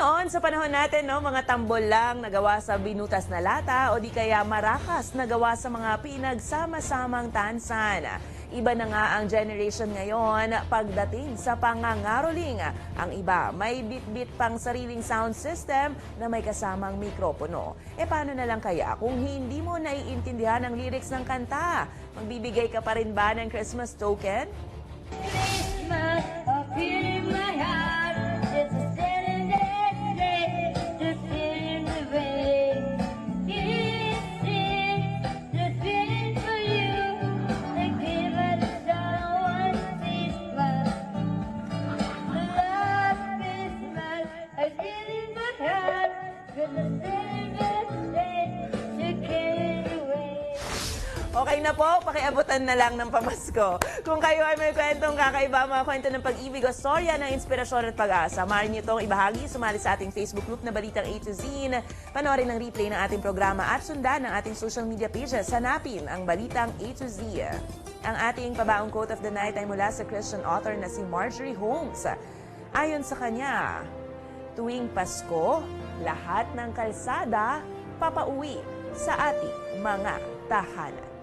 noon sa panahon natin, no, mga tambol lang nagawa sa binutas na lata o di kaya marakas nagawa sa mga pinagsama-samang tansan. Iba na nga ang generation ngayon pagdating sa pangangaroling. Ang iba may bit-bit pang sariling sound system na may kasamang mikropono. E paano na lang kaya kung hindi mo naiintindihan ang lyrics ng kanta? Magbibigay ka pa rin ba ng Christmas token? Okay na po, pakiabutan na lang ng pamasko. Kung kayo ay may kwentong kakaiba, mga kwento ng pag-ibig o storya ng inspirasyon at pag-asa, maaari niyo itong ibahagi, sumali sa ating Facebook group na Balitang A to Z, panoorin ang replay ng ating programa at sundan ang ating social media pages. Hanapin ang Balitang A to Z. Ang ating pabaong quote of the night ay mula sa Christian author na si Marjorie Holmes. Ayon sa kanya, tuwing Pasko, lahat ng kalsada papauwi sa ating mga tahanan.